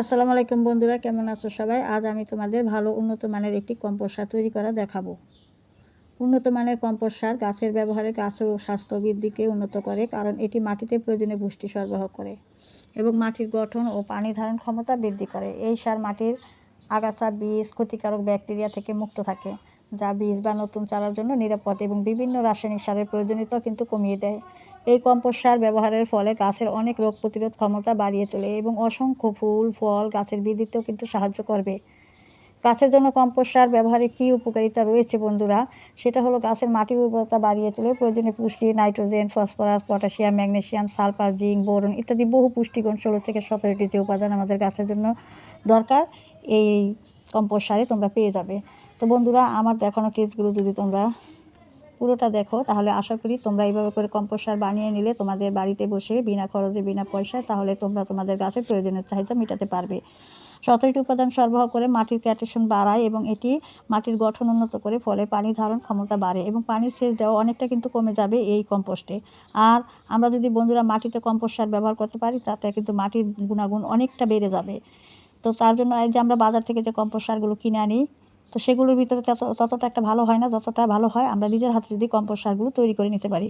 আসসালামু আলাইকুম বন্ধুরা, কেমন আছো সবাই? আজ আমি তোমাদের ভালো উন্নত মানের একটি কম্পোস্ট সার তৈরি করা দেখাবো। উন্নত মানের কম্পোস্ট সার গাছের ব্যবহারে গাছ ও স্বাস্থ্য বৃদ্ধিকে উন্নত করে, কারণ এটি মাটিতে প্রয়োজনীয় পুষ্টি সরবরাহ করে এবং মাটির গঠন ও পানি ধারণ ক্ষমতা বৃদ্ধি করে। এই সার মাটির আগাছা, বীজ, ক্ষতিকারক ব্যাকটেরিয়া থেকে মুক্ত থাকে, যা বীজ বা নতুন চারার জন্য নিরাপদ এবং বিভিন্ন রাসায়নিক সারের প্রয়োজনীয়তা কিন্তু কমিয়ে দেয়। এই কম্পোস্ট সার ব্যবহারের ফলে গাছের অনেক রোগ প্রতিরোধ ক্ষমতা বাড়িয়ে তোলে এবং অসংখ্য ফুল, ফল গাছের বৃদ্ধিতেও কিন্তু সাহায্য করবে। গাছের জন্য কম্পোস্ট সার ব্যবহারে কী উপকারিতা রয়েছে বন্ধুরা? সেটা হলো গাছের মাটির উর্বরতা বাড়িয়ে তোলে, প্রয়োজনীয় পুষ্টি, nitrogen, phosphorus, potassium, magnesium, sulphur, zinc, boron ইত্যাদি বহু পুষ্টিগুণ ষোলো থেকে সতেরোটি যে উপাদান আমাদের গাছের জন্য দরকার। এই কম্পোস্ট সারে তোমরা পেয়ে যাবে। তো বন্ধুরা, আমার দেখানো টিপসগুলো যদি তোমরা পুরোটা দেখো, তাহলে আশা করি তোমরা এইভাবে করে কম্পোস্ট সার বানিয়ে নিলে তোমাদের বাড়িতে বসে বিনা খরচে, বিনা পয়সায় তাহলে তোমরা তোমাদের গাছের প্রয়োজনীয় চাহিদা মেটাতে পারবে। সতেরোটি উপাদান সরবরাহ করে মাটির ক্যাটেশন বাড়ায় এবং এটি মাটির গঠন উন্নত করে ফলে পানি ধারণ ক্ষমতা বাড়ে এবং পানির সেচ দেওয়া অনেকটা কিন্তু কমে যাবে এই কম্পোস্টে আর আমরা যদি বন্ধুরা মাটিতে কম্পোস্ট সার ব্যবহার করতে পারি, তাতে কিন্তু মাটির গুণাগুণ অনেকটা বেড়ে যাবে। তো তার জন্য এই যে আমরা বাজার থেকে যে কম্পোস্ট সারগুলো কিনে আনি তো সেগুলোর ভিতরে তত, ততটা একটা ভালো হয় না, যতটা ভালো হয়, আমরা নিজের হাতে যদি কম্পোস্ট সারগুলো তৈরি করে নিতে পারি।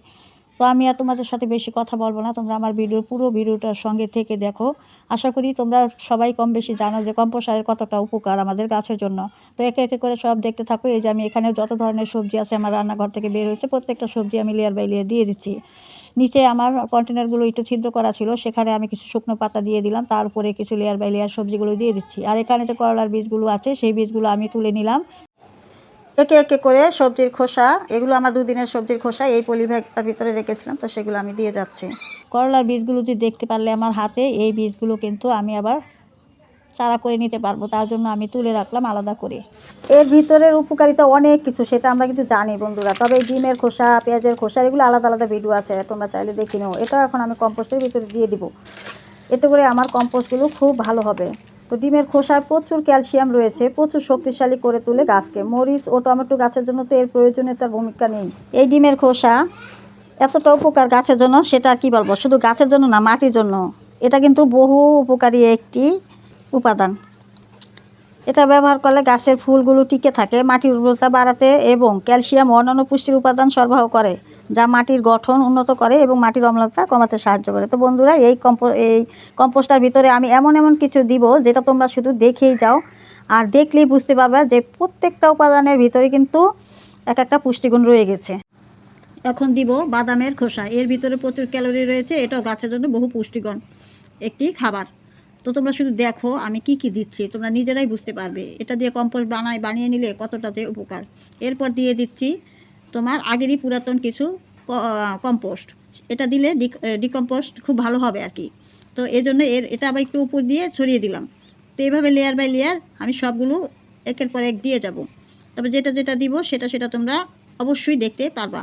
তো আমি আর তোমাদের সাথে বেশি কথা বলব না, তোমরা আমার ভিডিওর পুরো ভিডিওটার সঙ্গে থেকে দেখো। আশা করি তোমরা সবাই কম বেশি জানো যে কম্পোস্ট সারের কতটা উপকার আমাদের গাছের জন্য। তো একে একে করে সব দেখতে থাকো, এই যে আমি এখানে যত ধরনের সবজি আছে আমার রান্নাঘর থেকে বের হয়েছে, প্রত্যেকটা সবজি আমি লেয়ার বাই লেয়ার দিয়ে দিচ্ছি। নিচে আমার কন্টেনারগুলো একটু ছিদ্র করা ছিল, সেখানে আমি কিছু শুকনো পাতা দিয়ে দিলাম, তার উপরে কিছু লেয়ার বাই লেয়ার সবজিগুলো দিয়ে দিচ্ছি। আর এখানে যে করলার বীজগুলো আছে, সেই বীজগুলো আমি তুলে নিলাম। একে একে করে সবজির খোসা, এগুলো আমার দুদিনের সবজির খোসা, এই পলিব্যাগটার ভিতরে রেখেছিলাম, তো সেগুলো আমি দিয়ে যাচ্ছি। করলার বীজগুলো যদি দেখতে পারলে আমার হাতে, এই বীজগুলো কিন্তু আমি আবার চারা করে নিতে পারব, তার জন্য আমি তুলে রাখলাম আলাদা করে। এর ভিতরের উপকারিতা অনেক কিছু, সেটা আমরা কিন্তু জানি বন্ধুরা। তবে ডিমের খোসা, পেঁয়াজের খোসা, এগুলো আলাদা আলাদা ভিডিও আছে, তোমরা চাইলে দেখে নেও। এটাও এখন আমি কম্পোস্টের ভিতরে দিয়ে দিব। এতে করে আমার কম্পোস্টগুলো খুব ভালো হবে। তো ডিমের খোসায় প্রচুর ক্যালসিয়াম রয়েছে, প্রচুর শক্তিশালী করে তোলে গাছকে। মরিচ ও টমেটো গাছের জন্য তো এর প্রয়োজনীয়তার ভূমিকা নেই। এই ডিমের খোসা এতটা উপকার গাছের জন্য, সেটা কি বলব? শুধু গাছের জন্য না, মাটির জন্য। এটা কিন্তু বহু উপকারী একটি উপাদান। এটা ব্যবহার করলে গাছের ফুলগুলো টিকে থাকে, মাটির উর্বরতা বাড়াতে এবং ক্যালসিয়াম অন্যান্য পুষ্টির উপাদান সরবরাহ করে, যা মাটির গঠন উন্নত করে এবং মাটির অম্লতা কমাতে সাহায্য করে। তো বন্ধুরা, এই কম্পো, এই কম্পোস্টার ভিতরে আমি এমন এমন কিছু দিব, যেটা তোমরা শুধু দেখেই যাও আর দেখলেই বুঝতে পারবে যে প্রত্যেকটা উপাদানের ভিতরে কিন্তু এক একটা পুষ্টিগুণ রয়ে গেছে। এখন দিব বাদামের খোসা। এর ভিতরে প্রচুর ক্যালোরি রয়েছে, এটাও গাছের জন্য বহু পুষ্টিগুণ। একটি খাবার। তো তোমরা শুধু দেখো আমি কি কি দিচ্ছি, তোমরা নিজেরাই বুঝতে পারবে। এটা দিয়ে কম্পোস্ট বানায়, বানিয়ে নিলে কতটা যে উপকার। এরপর দিয়ে দিচ্ছি তোমার আগেরই পুরাতন কিছু কম্পোস্ট। এটা দিলে ডিকম্পোস্ট খুব ভালো হবে আর কি। তো এই জন্য এর, এটা আবার একটু উপর দিয়ে ছড়িয়ে দিলাম। তো এইভাবে লেয়ার বাই লেয়ার আমি সবগুলো একের পর এক দিয়ে যাব। তবে যেটা যেটা দিব সেটা সেটা তোমরা অবশ্যই দেখতে পারবা।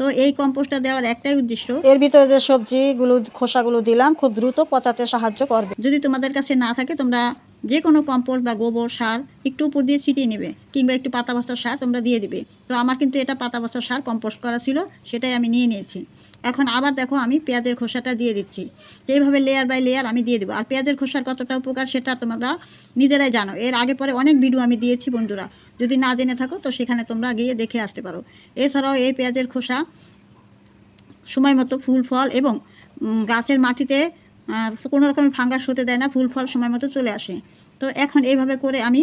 তো এই কম্পোস্টটা দেওয়ার একটাই উদ্দেশ্য। এর ভিতরে যে সবজিগুলো খোসাগুলো দিলাম খুব দ্রুত পচাতে সাহায্য করবে। যদি তোমাদের কাছে না থাকে তোমরা যে কোনো কম্পোস্ট বা গোবর সার একটু উপর দিয়ে ছিটিয়ে নেবে কিংবা একটু পাতা বস্তার সার তোমরা দিয়ে দিবে। তো আমার কিন্তু এটা পাতা বস্তার সার কম্পোস্ট করা ছিল, সেটাই আমি নিয়ে নিয়েছি। এখন আবার দেখো আমি পেঁয়াজের খোসাটা দিয়ে দিচ্ছি। এইভাবে লেয়ার বাই লেয়ার আমি দিয়ে দেবো। আর পেঁয়াজের খোসার কতটা উপকার সেটা তোমরা নিজেরাই জানো। এর আগে পরে অনেক ভিডিও আমি দিয়েছি বন্ধুরা। যদি না জেনে থাকো, তো সেখানে তোমরা গিয়ে দেখে আসতে পারো। এছাড়াও এই পেঁয়াজের খোসা, সময় মতো ফুল, ফল এবং গাছের মাটিতে কোনো রকমের ফাঙ্গাস হতে দেয় না, ফুল ফল সময় মতো চলে আসে। তো এখন এইভাবে করে আমি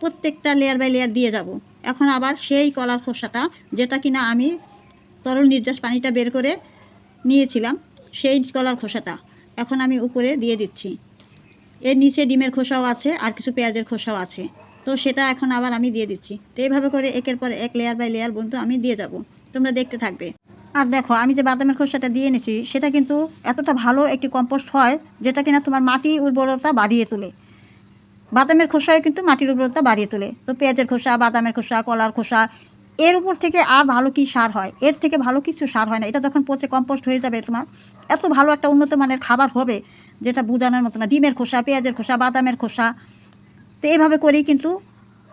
প্রত্যেকটা লেয়ার বাই লেয়ার দিয়ে যাব। এখন আবার সেই কলার খোসাটা, যেটা কিনা আমি তরল নির্যাস পানিটা বের করে নিয়েছিলাম, সেই কলার খোসাটা এখন আমি উপরে দিয়ে দিচ্ছি। এর নিচে ডিমের খোসাও আছে, আর কিছু পেঁয়াজের খোসাও আছে। তো সেটা এখন আবার আমি দিয়ে দিচ্ছি। তো এইভাবে করে একের পর এক লেয়ার বাই লেয়ার বন্ধু আমি দিয়ে যাব। তোমরা দেখতে থাকবে। আর দেখো, আমি যে বাদামের খোসাটা দিয়ে এনেছি, সেটা কিন্তু এতটা ভালো একটি কম্পোস্ট হয় যেটা কিনা তোমার মাটি উর্বরতা বাড়িয়ে তোলে। বাদামের খোসায় কিন্তু মাটির উর্বরতা বাড়িয়ে তোলে। তো পেঁয়াজের খোসা, বাদামের খোসা, কলার খোসা, এর উপর থেকে আর ভালো কি সার হয়? এর থেকে ভালো কিছু সার হয় না। এটা যখন পচে কম্পোস্ট হয়ে যাবে তোমার, এত ভালো একটা উন্নত মানের খাবার হবে যেটা বোঝানোর মতো না। ডিমের খোসা, পেঁয়াজের খোসা, বাদামের খোসা, তো এইভাবে করেই কিন্তু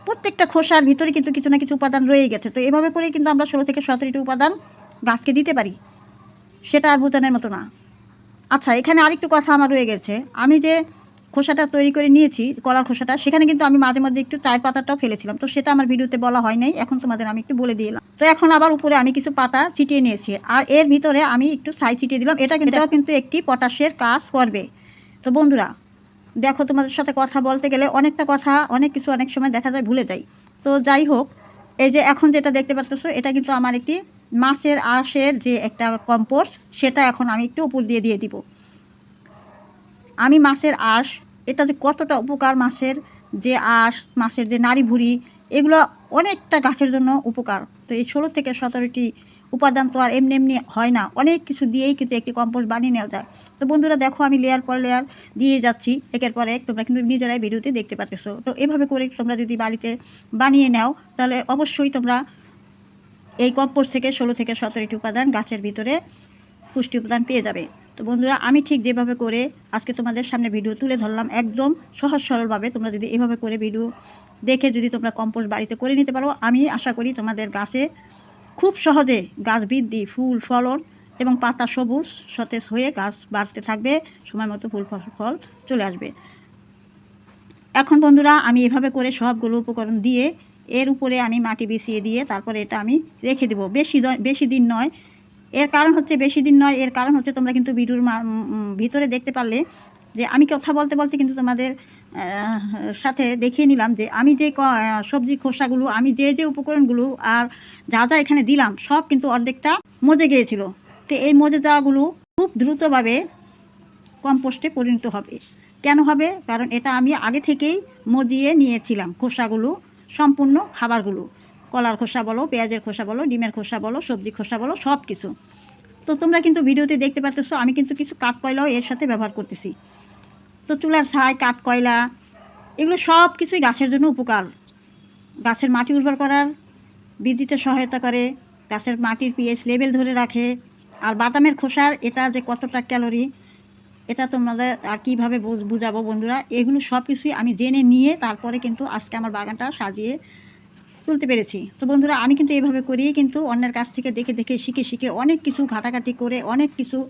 প্রত্যেকটা খোসার ভিতরে কিন্তু কিছু না কিছু উপাদান রয়ে গেছে। তো এভাবে করেই কিন্তু আমরা ষোলো থেকে সতেরোটি উপাদান গাছকে দিতে পারি? সেটা আর বোঝানোর মতো না। আচ্ছা এখানে আরেকটু কথা আমার রয়ে গেছে। আমি যে খোসাটা তৈরি করে নিয়েছি, কলার খোসাটা, সেখানে কিন্তু আমি মাঝে মধ্যে একটু চায়ের পাতাটাও ফেলেছিলাম। তো সেটা আমার ভিডিওতে বলা হয় নাই, এখন তোমাদের আমি একটু বলে দিলাম তো এখন আবার উপরে আমি কিছু পাতা ছিটিয়ে নিয়েছি, আর এর ভিতরে আমি একটু ছাই ছিটিয়ে দিলাম। এটা কিন্তু কিন্তু একটি পটাশের কাজ করবে। তো বন্ধুরা, দেখো তোমাদের সাথে কথা বলতে গেলে অনেকটা কথা, অনেক কিছু অনেক সময় দেখা যায়, ভুলে যাই। তো যাই হোক, এই যে এখন যেটা দেখতে পাচ্ছ এটা কিন্তু আমার একটি মাছের আঁশের যে একটা কম্পোস্ট সেটা এখন আমি একটু উপর দিয়ে দিয়ে দিব। আমি মাছের আঁশ, এটা যে কতটা উপকার মাছের, যে আঁশ, মাছের যে নাড়ি ভুড়ি এগুলো অনেকটা গাছের জন্য উপকার। তো এই ষোলো থেকে সতেরোটি উপাদান তো আর এমনি এমনি হয় না। অনেক কিছু দিয়েই কিন্তু একটি কম্পোস্ট বানিয়ে নেওয়া যায়। তো বন্ধুরা দেখো, আমি লেয়ার পর লেয়ার দিয়ে যাচ্ছি। একের পর এক তোমরা কিন্তু নিজেরাই ভিডিওতে দেখতে পাচ্ছ তো এভাবে করে তোমরা যদি বাড়িতে বানিয়ে নাও, তাহলে অবশ্যই তোমরা এই কম্পোস্ট থেকে ষোলো থেকে সতেরোটি উপাদান গাছের ভিতরে পুষ্টি উপাদান পেয়ে যাবে। তো বন্ধুরা, আমি ঠিক যেভাবে করে আজকে তোমাদের সামনে ভিডিও তুলে ধরলাম, একদম সহজ সরলভাবে তোমরা যদি এভাবে করে ভিডিও দেখে যদি তোমরা কম্পোস্ট বাড়িতে করে নিতে পারো, আমি আশা করি তোমাদের গাছে খুব সহজে গাছ বৃদ্ধি, ফুল, ফলন এবং পাতা সবুজ, সতেজ হয়ে গাছ বাড়তে থাকবে, সময় মতো ফুল, ফল- চলে আসবে। এখন বন্ধুরা, আমি এভাবে করে সবগুলো উপকরণ দিয়ে এর উপরে আমি মাটি বিছিয়ে দিয়ে তারপরে এটা আমি রেখে দেবো। বেশি বেশি দিন নয়। এর কারণ হচ্ছে বেশি দিন নয়। এর কারণ হচ্ছে তোমরা কিন্তু ভিডিওর ভিতরে দেখতে পারলে যে আমি কথা বলতে বলতে কিন্তু তোমাদের সাথে দেখিয়ে নিলাম যে আমি যে সবজি খোসাগুলো, আমি যে যে উপকরণগুলো আর যা যা এখানে দিলাম, সব কিন্তু অর্ধেকটা মজে গিয়েছিল। তো এই মজে যাওয়াগুলো খুব দ্রুতভাবে কম্পোস্টে পরিণত হবে। কেন হবে? কারণ এটা আমি আগে থেকেই মজিয়ে নিয়েছিলাম খোসাগুলো। সম্পূর্ণ খাবারগুলো। কলার খোসা বলো, পেঁয়াজের খোসা বলো, ডিমের খোসা বলো, সবজি খোসা বলো সব কিছু তো তোমরা কিন্তু ভিডিওতে দেখতে পাচ্ছ আমি কিন্তু কিছু কাঠ কয়লাও এর সাথে ব্যবহার করতেছি। তো চুলার ছাই, কাঠ কয়লা, এগুলো সব কিছুই গাছের জন্য উপকার। গাছের মাটি উর্বর করার, বৃদ্ধিতে সহায়তা করে, গাছের মাটির পিএইচ লেভেল ধরে রাখে। আর বাদামের খোসার, এটা যে কতটা ক্যালোরি এটা তোমাদের আর কীভাবে বুঝ- বুঝাবো বন্ধুরা? এগুলো সব কিছুই আমি জেনে নিয়ে তারপরে কিন্তু আজকে আমার বাগানটা সাজিয়ে তুলতে পেরেছি। তো বন্ধুরা, আমি কিন্তু এইভাবে করেই কিন্তু অন্যের কাছ থেকে দেখে দেখে, শিখে শিখে অনেক কিছু ঘাটাঘাটি করে, অনেক কিছু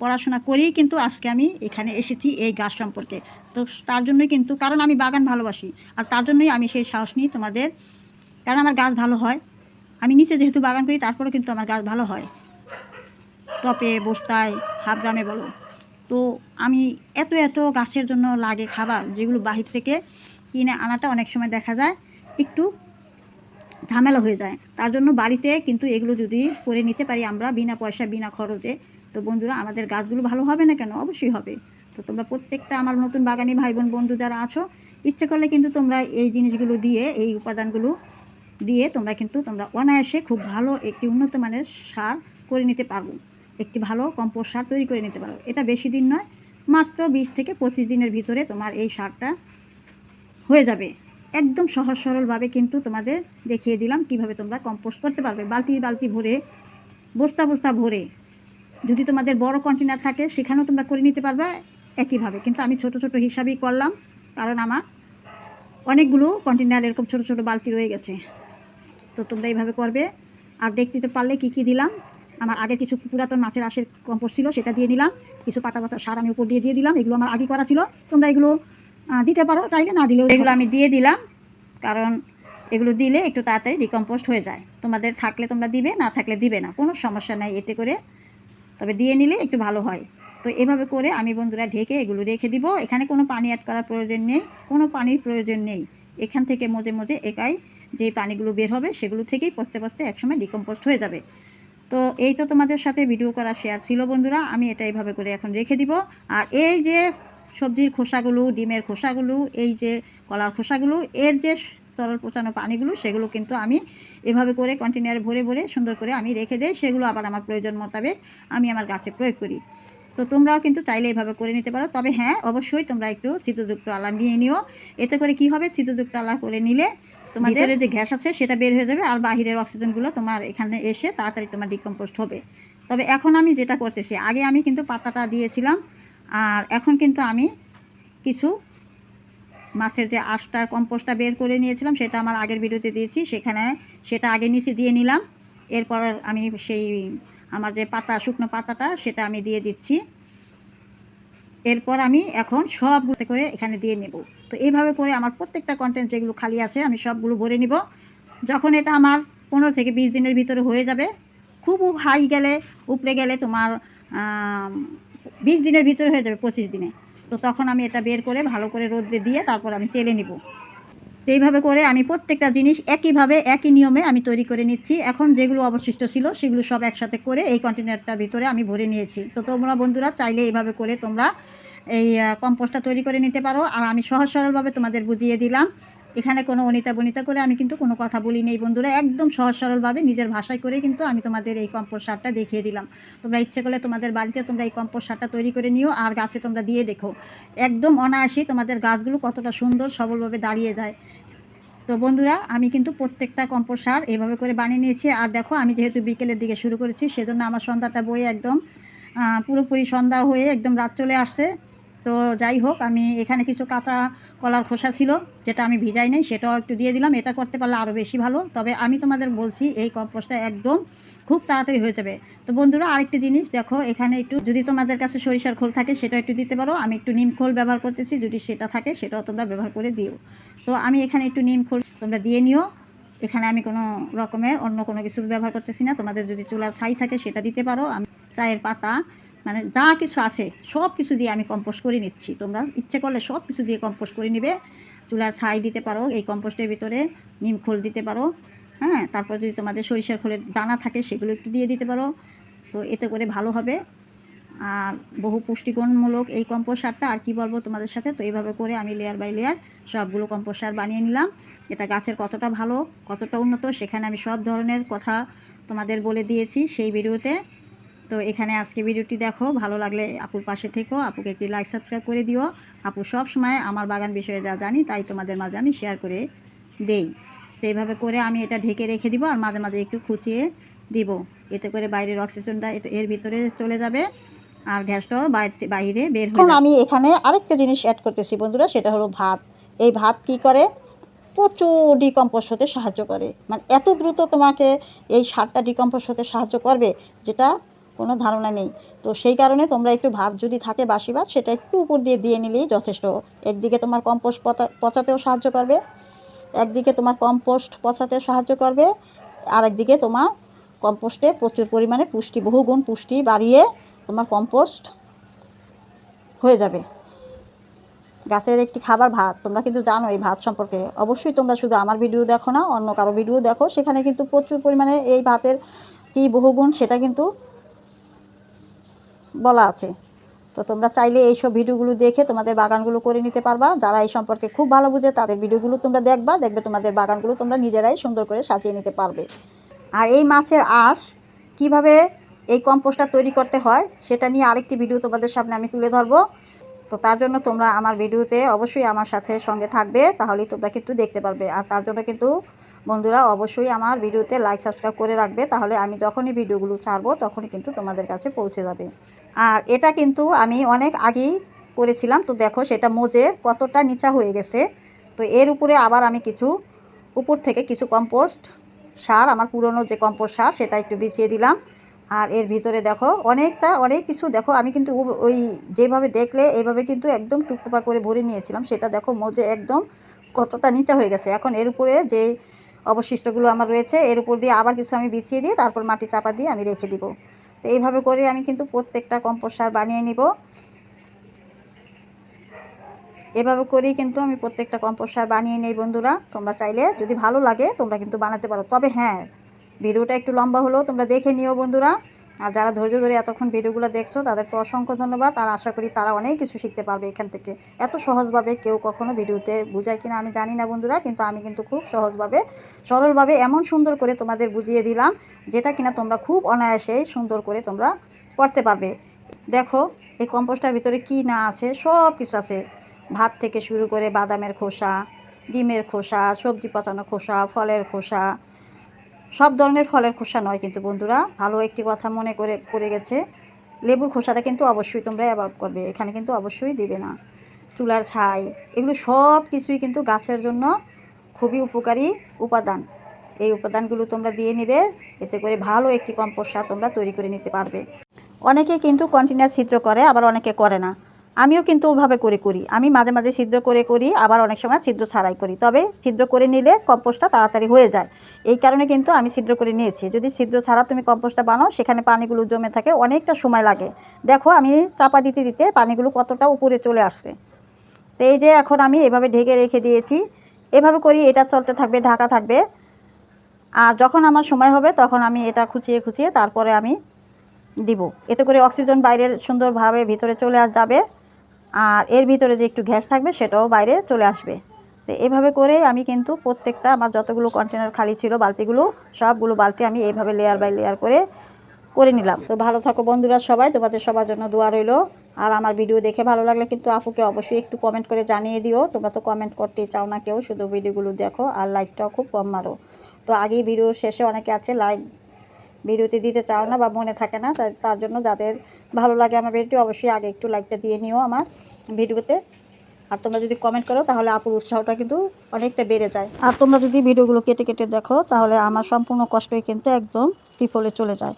পড়াশোনা করেই কিন্তু আজকে আমি এখানে এসেছি এই গাছ সম্পর্কে। তো তার জন্যই কিন্তু, কারণ আমি বাগান ভালোবাসি, আর তার জন্যই আমি সেই সাহস নিই তোমাদের, কারণ আমার গাছ ভালো হয়। আমি নিচে যেহেতু বাগান করি, তারপরেও কিন্তু আমার গাছ ভালো হয়। টপে, বস্তায়, হাফ গ্রামে বলো। তো আমি এত এত গাছের জন্য লাগে খাবার যেগুলো বাহির থেকে কিনে আনাটা অনেক সময় দেখা যায়, একটু ঝামেলা হয়ে যায়। তার জন্য বাড়িতে কিন্তু এগুলো যদি করে নিতে পারি আমরা বিনা পয়সা বিনা খরচে, তো বন্ধুরা আমাদের গাছগুলো ভালো হবে না কেন? অবশ্যই হবে। তো তোমরা প্রত্যেকটা আমার নতুন বাগানি ভাই বোন বন্ধু যারা আছো, ইচ্ছে করলে কিন্তু তোমরা এই জিনিসগুলো দিয়ে, এই উপাদানগুলো দিয়ে তোমরা কিন্তু তোমরা অনায়াসে খুব ভালো একটি উন্নত মানের সার করে নিতে পারব একটি ভালো কম্পোস্ট সার তৈরি করে নিতে পারো। এটা বেশি দিন নয়, মাত্র বিশ থেকে পঁচিশ দিনের ভিতরে তোমার এই সারটা হয়ে যাবে। একদম সহজ সরলভাবে কিন্তু তোমাদের দেখিয়ে দিলাম কীভাবে তোমরা কম্পোস্ট করতে পারবে। বালতি বালতি ভরে, বস্তা বস্তা ভরে, যদি তোমাদের বড় কন্টেনার থাকে সেখানেও তোমরা করে নিতে পারবে একইভাবে। কিন্তু আমি ছোট ছোট হিসাবেই করলাম, কারণ আমার অনেকগুলো কন্টেনার এরকম ছোট ছোট বালতি রয়ে গেছে। তো তোমরা এইভাবে করবে। আর দেখতে পারলে কী কী দিলাম। আমার আগে কিছু পুরাতন মাছের আশের কম্পোস্ট ছিল সেটা দিয়ে নিলাম কিছু পাতা পাতা সার আমি উপর দিয়ে দিয়ে দিলাম এগুলো আমার আগে করা ছিল। তোমরা এগুলো দিতে পারো চাইলে না দিলেও এগুলো আমি দিয়ে দিলাম কারণ এগুলো দিলে একটু তাড়াতাড়ি ডিকম্পোস্ট হয়ে যায়। তোমাদের থাকলে তোমরা দিবে না থাকলে দিবে না কোনো সমস্যা নাই এতে করে। তবে দিয়ে নিলে একটু ভালো হয়। তো এভাবে করে আমি বন্ধুরা ঢেকে এগুলো রেখে দিব। এখানে কোনো পানি অ্যাড করার প্রয়োজন নেই কোনো পানির প্রয়োজন নেই। এখান থেকে মজে মজে একাই যে পানিগুলো বের হবে সেগুলো থেকেই পচতে পচতে একসময় ডিকম্পোস্ট হয়ে যাবে। তো এই তো তোমাদের সাথে ভিডিও করা শেয়ার ছিল বন্ধুরা, আমি এটা এইভাবে করে এখন রেখে দিব। আর এই যে সবজির খোসাগুলো, ডিমের খোসাগুলো, এই যে কলার খোসাগুলো, এর যে তরল পচানো পানিগুলো, সেগুলো কিন্তু আমি এভাবে করে কন্টেনারে ভরে ভরে সুন্দর করে আমি রেখে দিই, সেগুলো আবার আমার প্রয়োজন মোতাবেক আমি আমার গাছে প্রয়োগ করি। তো তোমরাও কিন্তু চাইলে এভাবে করে নিতে পারো, তবে হ্যাঁ অবশ্যই তোমরা একটু শীতযুক্ত আলা নিয়ে নিও। এতে করে কি হবে? শীতযুক্ত আলা করে নিলে তোমাদের যে গ্যাস আছে, সেটা বের হয়ে যাবে আর বাহিরের অক্সিজেনগুলো তোমার এখানে এসে তাড়াতাড়ি তোমার ডিকম্পোস্ট হবে। তবে এখন আমি যেটা করতেছি, আগে আমি কিন্তু পাতাটা দিয়েছিলাম, আর এখন কিন্তু আমি কিছু মাছের যে আঁশটার কম্পোস্টটা বের করে নিয়েছিলাম, সেটা আমার আগের ভিডিওতে দিয়েছি, সেখানে সেটা আগে নিচে দিয়ে নিলাম। এরপর আমি সেই আমার যে পাতা, শুকনো পাতাটা, সেটা আমি দিয়ে দিচ্ছি। এরপর আমি এখন সবগুলো করে এখানে দিয়ে নেব। তো এইভাবে করে আমার প্রত্যেকটা কন্টেন্ট যেগুলো খালি আছে, আমি সবগুলো ভরে নিব। যখন এটা আমার পনেরো থেকে বিশ দিনের ভিতরে হয়ে যাবে, খুব হাই গেলে, উপরে গেলে তোমার বিশ দিনের ভিতরে হয়ে যাবে পঁচিশ দিনে। তো তখন আমি এটা বের করে ভালো করে রোদ্রে দিয়ে তারপর আমি তেলে নিব। তো এইভাবে করে আমি প্রত্যেকটা জিনিস একইভাবে, একই নিয়মে আমি তৈরি করে নিচ্ছি। এখন যেগুলো অবশিষ্ট ছিল, সেগুলো সব একসাথে করে এই কন্টেনারটার ভিতরে আমি ভরে নিয়েছি। তো তোমরা বন্ধুরা চাইলে এইভাবে করে তোমরা এই কম্পোস্টটা তৈরি করে নিতে পারো। আর আমি সহজ সরলভাবে তোমাদের বুঝিয়ে দিলাম। এখানে কোনো অনিতা বনিতা করে আমি কিন্তু কোনো কথা বলি নেই বন্ধুরা। একদম সহজ সরলভাবে নিজের ভাষায় করে কিন্তু আমি তোমাদের এই কম্পোস্ট সারটা দেখিয়ে দিলাম। তোমরা ইচ্ছে করলে তোমাদের বাড়িতে তোমরা এই কম্পোস্ট সারটা তৈরি করে নিও আর গাছে তোমরা দিয়ে দেখো। একদম অনায়াসই তোমাদের গাছগুলো কতটা সুন্দর সবলভাবে দাঁড়িয়ে যায়। তো বন্ধুরা, আমি কিন্তু প্রত্যেকটা কম্পোস্ট সার এভাবে করে বানিয়ে নিয়েছি। আর দেখো, আমি যেহেতু বিকেলের দিকে শুরু করেছি, সেজন্য আমার সন্ধ্যাটা বয়ে একদম পুরোপুরি সন্ধ্যা হয়ে একদম রাত চলে আসছে। তো যাই হোক, আমি এখানে কিছু কাঁচা কলার খোসা ছিল, যেটা আমি ভিজাই নেই, সেটাও একটু দিয়ে দিলাম। এটা করতে পারলে আরও বেশি ভালো। তবে আমি তোমাদের বলছি, এই কম্পোস্টটা একদম খুব তাড়াতাড়ি হয়ে যাবে। তো বন্ধুরা, আরেকটি জিনিস, দেখো, এখানে একটু যদি তোমাদের কাছে সরিষার খোল থাকে, সেটা একটু দিতে পারো। আমি একটু নিম খোল ব্যবহার করতেছি, যদি সেটা থাকে, সেটাও তোমরা ব্যবহার করে দিও। তো আমি এখানে একটু নিম খোল তোমরা দিয়ে নিও। এখানে আমি কোনো রকমের অন্য কোনো কিছু ব্যবহার করতেছি না। তোমাদের যদি চুলার ছাই থাকে, সেটা দিতে পারো। আমি চায়ের পাতা মানে যা কিছু আছে, সব কিছু দিয়ে আমি কম্পোস্ট করে নিচ্ছি। তোমরা ইচ্ছে করলে সব কিছু দিয়ে কম্পোস্ট করে নিবে। চুলার ছাই দিতে পারো, এই কম্পোস্টের ভিতরে নিম খোল দিতে পারো হ্যাঁ? তারপর যদি তোমাদের সরিষার খোলের দানা থাকে, সেগুলো একটু দিয়ে দিতে পারো। তো এতে করে ভালো হবে। আর বহু পুষ্টিগুণমূলক এই কম্পোস্ট সারটা, আর কি বলব তোমাদের সাথে? তো এইভাবে করে আমি লেয়ার বাই লেয়ার সবগুলো কম্পোস্ট সার বানিয়ে নিলাম। এটা গাছের কতটা ভালো, কতটা উন্নত, সেখানে আমি সব ধরনের কথা তোমাদের বলে দিয়েছি সেই ভিডিওতে তো এখানে আজকে ভিডিওটি দেখো। ভালো লাগলে আপুর পাশে থেকো আপুকে একটি লাইক সাবস্ক্রাইব করে দিও। আপু সব সময় আমার বাগান বিষয়ে যা জানি তাই তোমাদের মাঝে আমি শেয়ার করে দেই। তো এইভাবে করে আমি এটা ঢেকে রেখে দিব আর মাঝে মাঝে একটু খুঁচিয়ে দিব। এতে করে বাইরের অক্সিজেনটা এর ভিতরে চলে যাবে আর গ্যাসটাও বাইরে বাইরে বের হয়ে আমি এখানে আরেকটা জিনিস অ্যাড করতেছি বন্ধুরা সেটা হলো ভাত। এই ভাত কি করে? প্রচুর ডিকম্পোজ হতে সাহায্য করে। মানে এত দ্রুত তোমাকে এই সারটা ডিকম্পোজ হতে সাহায্য করবে যেটা কোনো ধারণা নেই। তো সেই কারণে তোমরা একটু ভাত যদি থাকে বাসি ভাত, সেটা একটু উপর দিয়ে দিয়ে নিলেই যথেষ্ট। একদিকে তোমার কম্পোস্ট পচা, পচাতেও সাহায্য করবে, একদিকে তোমার কম্পোস্ট পচাতে সাহায্য করবে আর একদিকে তোমার কম্পোস্টে প্রচুর পরিমাণে পুষ্টি, বহুগুণ পুষ্টি বাড়িয়ে তোমার কম্পোস্ট হয়ে যাবে। গাছের একটি খাবার ভাত, তোমরা কিন্তু জানো এই ভাত সম্পর্কে। অবশ্যই তোমরা শুধু আমার ভিডিও দেখো না, অন্য কারও ভিডিও দেখো। সেখানে কিন্তু প্রচুর পরিমাণে এই ভাতের কী বহুগুণ সেটা কিন্তু বলা আছে। তো তোমরা চাইলে এইসব ভিডিওগুলো দেখে তোমাদের বাগানগুলো করে নিতে পারবা। যারা এই সম্পর্কে খুব ভালো বুঝে তাদের ভিডিওগুলো তোমরা দেখবা। দেখবে তোমাদের বাগানগুলো তোমরা নিজেরাই সুন্দর করে সাজিয়ে নিতে পারবে। আর এই মাছের আঁশ কীভাবে এই কম্পোস্টটা তৈরি করতে হয় সেটা নিয়ে আরেকটি ভিডিও তোমাদের সামনে আমি তুলে ধরবো। তো তার জন্য তোমরা আমার ভিডিওতে অবশ্যই আমার সাথে সঙ্গে থাকবে। তাহলেই তোমরা কিন্তু দেখতে পারবে। আর তার জন্য কিন্তু বন্ধুরা অবশ্যই আমার ভিডিওতে লাইক সাবস্ক্রাইব করে রাখবে, তাহলে আমি যখনই ভিডিওগুলো ছাড়বো তখনই কিন্তু তোমাদের কাছে পৌঁছে যাবে। আর এটা কিন্তু আমি অনেক আগেই করেছিলাম, তো দেখো সেটা মোজে কতটা নিচা হয়ে গেছে। তো এর উপরে আবার আমি কিছু, উপর থেকে কিছু কম্পোস্ট সার, আমার পুরনো যে কম্পোস্ট সার, সেটা একটু বিছিয়ে দিলাম। আর এর ভিতরে দেখো অনেকটা, অনেক কিছু দেখো, আমি কিন্তু ওই যেভাবে দেখলে এইভাবে কিন্তু একদম টুকটুপা করে ভরে নিয়েছিলাম, সেটা দেখো মোজে একদম কতটা নিচা হয়ে গেছে। এখন এর উপরে যে অবশিষ্টগুলো আমার রয়েছে, এর উপর দিয়ে আবার কিছু আমি বিছিয়ে দিয়ে তারপর মাটি চাপা দিয়ে আমি রেখে দিব। তো এইভাবে করে আমি কিন্তু প্রত্যেকটা কম্পোস্ট সার বানিয়ে নিব। এভাবে করেই কিন্তু আমি প্রত্যেকটা কম্পোস্ট সার বানিয়ে নিই বন্ধুরা, তোমরা চাইলে যদি ভালো লাগে তোমরা কিন্তু বানাতে পারো। তবে হ্যাঁ ভিডিওটা একটু লম্বা হলো তোমরা দেখে নিও বন্ধুরা। আর যারা ধৈর্য ধরে এতক্ষণ ভিডিওগুলো দেখছ, তাদেরকে অসংখ্য ধন্যবাদ। আর আশা করি তারা অনেক কিছু শিখতে পারবে এখান থেকে। এত সহজভাবে কেউ কখনো ভিডিওতে বোঝায় কিনা আমি জানি না বন্ধুরা, কিন্তু আমি কিন্তু খুব সহজভাবে, সরলভাবে এমন সুন্দর করে তোমাদের বুঝিয়ে দিলাম, যেটা কিনা তোমরা খুব অনায়াসেই সুন্দর করে তোমরা করতে পারবে। দেখো, এই কম্পোস্টার ভিতরে কি না আছে? সব কিছু আছে। ভাত থেকে শুরু করে বাদামের খোসা, ডিমের খোসা, সবজি পচানো খোসা, ফলের খোসা সব ধরনের ফলের খোসা নয় কিন্তু বন্ধুরা, ভালো একটি কথা মনে করে পড়ে গেছে। লেবুর খোসাটা কিন্তু অবশ্যই তোমরা অ্যাভয়েড করবে, এখানে কিন্তু অবশ্যই দিবে না। চুলার ছাই, এগুলো সব কিছুই কিন্তু গাছের জন্য খুবই উপকারী উপাদান। এই উপাদানগুলো তোমরা দিয়ে নেবে, এতে করে ভালো একটি কম্পোস্ট সার তোমরা তৈরি করে নিতে পারবে। অনেকে কিন্তু কন্টিনিউয়াস ছিদ্র করে, আবার অনেকে করে না। আমিও কিন্তু ওভাবে করে করি। আমি মাঝে মাঝে ছিদ্র করে করি, আবার অনেক সময় ছিদ্র ছাড়াই করি। তবে ছিদ্র করে নিলে কম্পোস্টটা তাড়াতাড়ি হয়ে যায়। এই কারণে কিন্তু আমি ছিদ্র করে নিয়েছি। যদি ছিদ্র ছাড়া তুমি কম্পোস্টটা বানাও, সেখানে পানিগুলো জমে থাকে, অনেকটা সময় লাগে। দেখো, আমি চাপা দিতে দিতে পানিগুলো কতটা উপরে চলে আসছে। তো এই যে এখন আমি এভাবে ঢেকে রেখে দিয়েছি। এভাবে করি, এটা চলতে থাকবে, ঢাকা থাকবে। আর যখন আমার সময় হবে, তখন আমি এটা খুঁচিয়ে খুঁচিয়ে তারপরে আমি দিব। এতে করে অক্সিজেন বাইরের সুন্দরভাবে ভিতরে চলে আস যাবে। আর এর ভিতরে যে একটু গ্যাস থাকবে সেটাও বাইরে চলে আসবে। তো এভাবে করে আমি কিন্তু প্রত্যেকটা আমার যতগুলো কন্টেনার খালি ছিল, বালতিগুলো, সবগুলো বালতি আমি এইভাবে লেয়ার বাই লেয়ার করে করে নিলাম। তো ভালো থাকো বন্ধুরা সবাই, তোমাদের সবার জন্য দোয়া রইল। আর আমার ভিডিও দেখে ভালো লাগলে কিন্তু আপুকে অবশ্যই একটু কমেন্ট করে জানিয়ে দিও। তোমরা তো কমেন্ট করতে চাও না কেউ, শুধু ভিডিওগুলো দেখো আর লাইকটাও খুব কম মারো। তো আগেই ভিডিও শেষে অনেকে আছে লাইক ভিডিওতে দিতে চাও না বা মনে থাকে না তার জন্য যাদের ভালো লাগে আমার ভিডিওটি অবশ্যই আগে একটু লাইকটা দিয়ে নিও আমার ভিডিওতে। আর তোমরা যদি কমেন্ট করো তাহলে আপুর উৎসাহটা কিন্তু অনেকটা বেড়ে যায়। আর তোমরা যদি ভিডিওগুলো কেটে কেটে দেখো তাহলে আমার সম্পূর্ণ কষ্টই কিন্তু একদম বিফলে চলে যায়।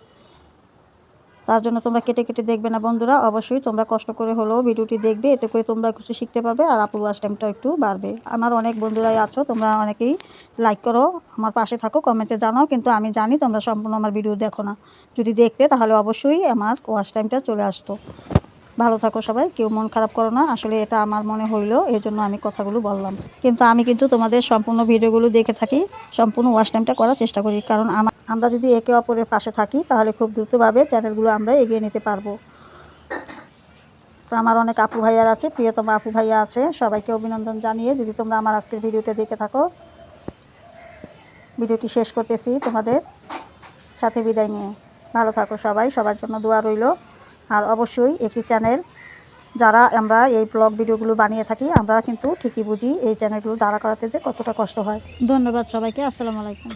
তার জন্য তোমরা কেটে কেটে দেখবে না বন্ধুরা। অবশ্যই তোমরা কষ্ট করে হলেও ভিডিওটি দেখবে, এতে করে তোমরা কিছু শিখতে পারবে আর আপুর ওয়াচ টাইমটাও একটু বাড়বে। আমার অনেক বন্ধুরাই আছো, তোমরা অনেকেই লাইক করো, আমার পাশে থাকো কমেন্টে জানাও, কিন্তু আমি জানি তোমরা সম্পূর্ণ আমার ভিডিও দেখো না। যদি দেখতে, তাহলে অবশ্যই আমার ওয়াচ টাইমটা চলে আসতো। ভালো থাকো সবাই, কেউ মন খারাপ করো না। আসলে এটা আমার মনে হইল এই জন্য আমি কথাগুলো বললাম। কিন্তু আমি কিন্তু তোমাদের সম্পূর্ণ ভিডিওগুলো দেখে থাকি, সম্পূর্ণ ওয়াচ টাইমটা করার চেষ্টা করি। কারণ আমার আমরা যদি একে অপরের পাশে থাকি, তাহলে খুব দ্রুতভাবে চ্যানেলগুলো আমরা এগিয়ে নিতে পারব। তো আমার অনেক আপু ভাইয়ার আছে, প্রিয়তম আপু ভাইয়া আছে, সবাইকে অভিনন্দন জানিয়ে যদি তোমরা আমার আজকের ভিডিওটা দেখে থাকো, ভিডিওটি শেষ করতেছি তোমাদের সাথে বিদায় নিয়ে। ভালো থাকো সবাই, সবার জন্য দোয়া রইল। আর অবশ্যই একটি চ্যানেল যারা আমরা এই ব্লগ ভিডিওগুলো বানিয়ে থাকি, আমরা কিন্তু ঠিকই বুঝি এই চ্যানেলগুলো দাঁড়া করাতে যে কতটা কষ্ট হয়। ধন্যবাদ সবাইকে, আসসালামু আলাইকুম।